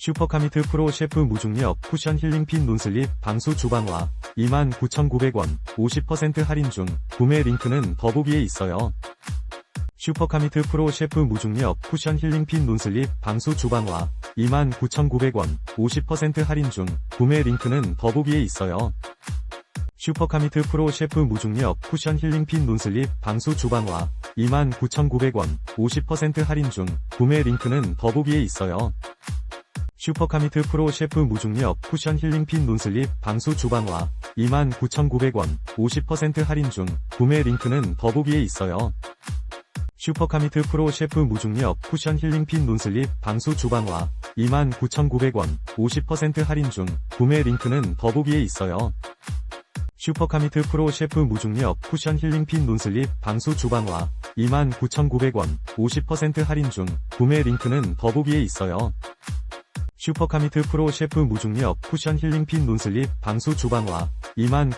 슈퍼카미트 프로 셰프 무중력 쿠션 힐링 핀 논슬립 방수 주방화 29,900원 50% 할인 중 구매 링크는 더보기에 있어요. 슈퍼카미트 프로 셰프 무중력 쿠션 힐링 핀 논슬립 방수 주방화 29,900원 50% 할인 중 구매 링크는 더보기에 있어요. 슈퍼카미트 프로 셰프 무중력 쿠션 힐링 핀 논슬립 방수 주방화 29,900원 50% 할인 중 구매 링크는 더보기에 있어요. 슈퍼카미트 프로 셰프 무중력 쿠션 힐링 핀 논슬립 방수 주방화 29,900원 50% 할인 중 구매 링크는 더보기에 있어요. 슈퍼카미트 프로 셰프 무중력 쿠션 힐링 핀 논슬립 방수 주방화 29,900원 50% 할인 중 구매 링크는 더보기에 있어요. 슈퍼카미트 프로 셰프 무중력 쿠션 힐링 핀 논슬립 방수 주방화 29,900원 50% 할인 중 구매 링크는 더보기에 있어요. 슈퍼카미트 프로 셰프 무중력 쿠션 힐링 핀 논슬립 방수 주방화 29,900원